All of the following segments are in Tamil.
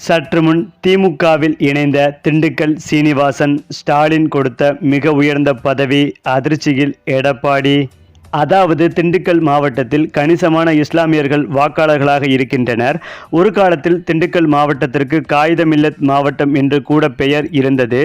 சற்று முன் திமுகவில் இணைந்த திண்டுக்கல் சீனிவாசன் ஸ்டாலின் கொடுத்த மிக உயர்ந்த பதவி அதிர்ச்சியில் எடப்பாடி. அதாவது திண்டுக்கல் மாவட்டத்தில் கணிசமான இஸ்லாமியர்கள் வாக்காளர்களாக இருக்கின்றனர். ஒரு காலத்தில் திண்டுக்கல் மாவட்டத்திற்கு காகிதமில்லத் மாவட்டம் என்று கூட பெயர் இருந்தது.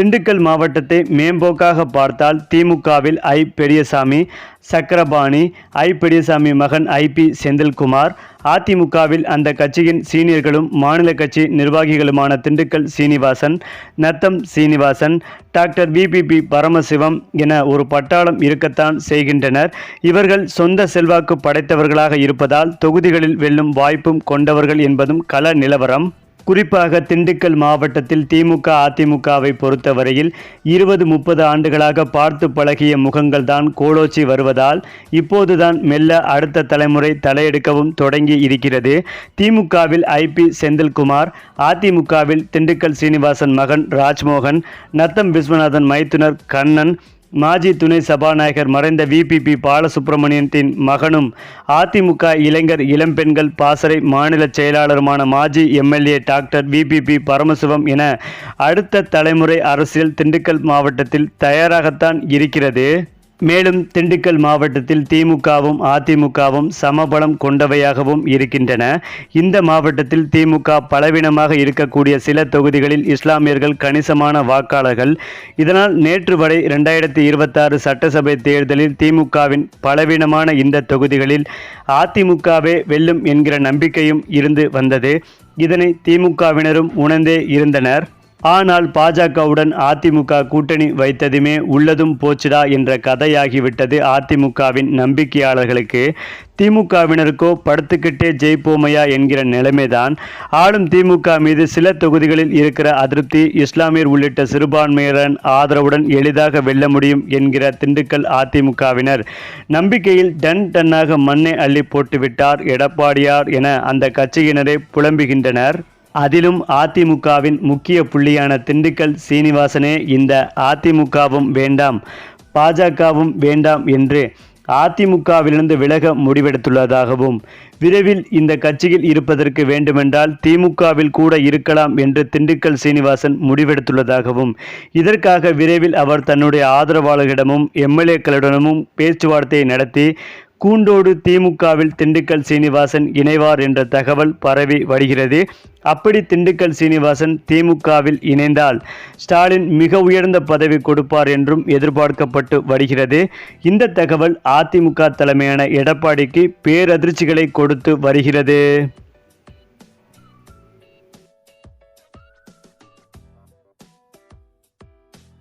திண்டுக்கல் மாவட்டத்தை மேம்போக்காக பார்த்தால் திமுகவில் ஐ. பெரியசாமி சக்கரபாணி ஐ. பெரியசாமி மகன் ஐ. பி. செந்தில்குமார் அதிமுகவில் அந்த கட்சியின் சீனியர்களும் மாநில கட்சி நிர்வாகிகளுமான திண்டுக்கல் சீனிவாசன் நத்தம் சீனிவாசன் டாக்டர் விபிபி பரமசிவம் என ஒரு பட்டாளம் இருக்கத்தான் செய்கின்றனர். இவர்கள் சொந்த செல்வாக்கு படைத்தவர்களாக இருப்பதால் தொகுதிகளில் வெல்லும் வாய்ப்பும் கொண்டவர்கள் என்பதும் கள நிலவரம். குறிப்பாக திண்டுக்கல் மாவட்டத்தில் திமுக அதிமுகவை பொறுத்தவரையில் இருபது முப்பது ஆண்டுகளாக பார்த்து பழகிய முகங்கள் தான் கோலோச்சி வருவதால் இப்போதுதான் மெல்ல அடுத்த தலைமுறை தலையெடுக்கவும் தொடங்கி இருக்கிறது. திமுகவில் ஐபி செந்தில்குமார் அதிமுகவில் திண்டுக்கல் சீனிவாசன் மகன் ராஜ்மோகன் நத்தம் விஸ்வநாதன் மைத்துனர் கண்ணன் மாஜி துணை சபாநாயகர் மறைந்த விபிபி பாலசுப்ரமணியத்தின் மகனும் அதிமுக இளைஞர் இளம்பெண்கள் பாசறை மாநில செயலாளருமான மாஜி எம்எல்ஏ டாக்டர் விபிபி பரமசிவம் என அடுத்த தலைமுறை அரசியல் திண்டுக்கல் மாவட்டத்தில் தயாராகத்தான் இருக்கிறது. மேலும் திண்டுக்கல் மாவட்டத்தில் திமுகவும் அதிமுகவும் சமபலம் கொண்டவையாகவும் இருக்கின்றன. இந்த மாவட்டத்தில் திமுக பலவீனமாக இருக்கக்கூடிய சில தொகுதிகளில் இஸ்லாமியர்கள் கணிசமான வாக்காளர்கள். இதனால் நேற்று வரை இரண்டாயிரத்தி இருபத்தாறு சட்டசபை தேர்தலில் திமுகவின் பலவீனமான இந்த தொகுதிகளில் அதிமுகவே வெல்லும் என்கிற நம்பிக்கையும் இருந்து வந்தது. இதனை திமுகவினரும் உணர்ந்தே இருந்தனர். ஆனால் பாஜகவுடன் அதிமுக கூட்டணி வைத்ததுமே உள்ளதும் போச்சுடா என்ற கதையாகிவிட்டது அதிமுகவின் நம்பிக்கையாளர்களுக்கு. திமுகவினருக்கோ படுத்துக்கிட்டே ஜெயிப்போமையா என்கிற நிலைமைதான். ஆளும் திமுக மீது சில தொகுதிகளில் இருக்கிற அதிருப்தி இஸ்லாமியர் உள்ளிட்ட சிறுபான்மையினரின் ஆதரவுடன் எளிதாக வெல்ல முடியும் என்கிற திண்டுக்கல் அதிமுகவினர். நம்பிக்கையில் டன் டன்னாக மண்ணை அள்ளி போட்டுவிட்டார் எடப்பாடியார் என அந்த கட்சியினரை புலம்புகின்றனர். அதிலும் அதிமுகவின் முக்கிய புள்ளியான திண்டுக்கல் சீனிவாசனே இந்த அதிமுகவும் வேண்டாம் பாஜகவும் வேண்டாம் என்று அதிமுகவிலிருந்து விலக முடிவெடுத்துள்ளதாகவும் விரைவில் இந்த கட்சியில் இருப்பதற்கு வேண்டுமென்றால் திமுகவில் கூட இருக்கலாம் என்று திண்டுக்கல் சீனிவாசன் முடிவெடுத்துள்ளதாகவும் இதற்காக விரைவில் அவர் தன்னுடைய ஆதரவாளர்களிடமும் எம்எல்ஏக்களிடமும் பேச்சுவார்த்தையை நடத்தி கூண்டோடு திமுகவில் திண்டுக்கல் சீனிவாசன் இணைவார் என்ற தகவல் பரவி வருகிறது. அப்படி திண்டுக்கல் சீனிவாசன் திமுகவில் இணைந்தால் ஸ்டாலின் மிக உயர்ந்த பதவி கொடுப்பார் என்றும் எதிர்பார்க்கப்பட்டு வருகிறது. இந்த தகவல் அதிமுக தலைமையான எடப்பாடிக்கு பேரதிர்ச்சிகளை கொடுத்து வருகிறது.